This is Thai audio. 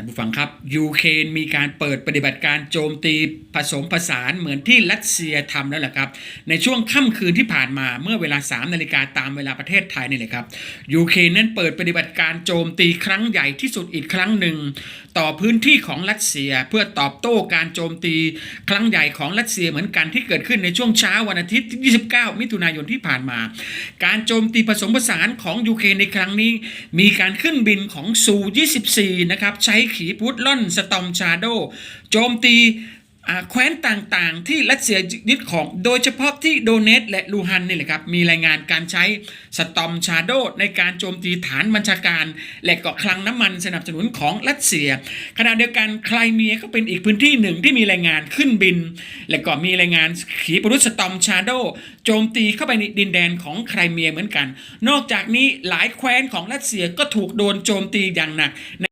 านผู้ฟังครับยูเครนมีการเปิดปฏิบัติการโจมตีผสมผสานเหมือนที่รัสเซียทำแล้วแหละครับ ในช่วงค่ำคืนที่ผ่านมาเมื่อเวลา 3 นาฬิกาตามเวลาประเทศไทยนี่แหละครับยูเครนนั้นเปิดปฏิบัติการโจมตีครั้งใหญ่ที่สุดอีกครั้งหนึ่ง ต่อพื้นที่ของรัสเซียเพื่อตอบโต้การโจมตีครั้งใหญ่ของรัสเซียเหมือนกันที่เกิดขึ้นในช่วงเช้าวันอาทิตย์ที่29 มิถุนายนที่ผ่านมา การโจมตีผสมผสานของยูเครนในครั้งนี้ มีการขึ้นบินของซู 24 นะครับใช้ขีปนาวุธล่อนสตอมชาโด โจมตีแคว้นต่างๆ ที่รัสเซียยึดของโดยเฉพาะที่โดเนตและลูฮันนี่แหละครับ มีรายงานการใช้สตอมชาโดในการโจมตีฐานบัญชาการ และเกาะคลังน้ำมันสนับสนุนของรัสเซีย ขณะเดียวกันไครเมียก็เป็นอีกพื้นที่หนึ่งที่มีรายงานขึ้นบิน และก็มีรายงานขีปนาวุธสตอมชาโดโจมตีเข้าไปในดินแดนของไครเมียเหมือนกัน นอกจากนี้หลายแคว้นของรัสเซียก็ถูกโดนโจมตีอย่างหนัก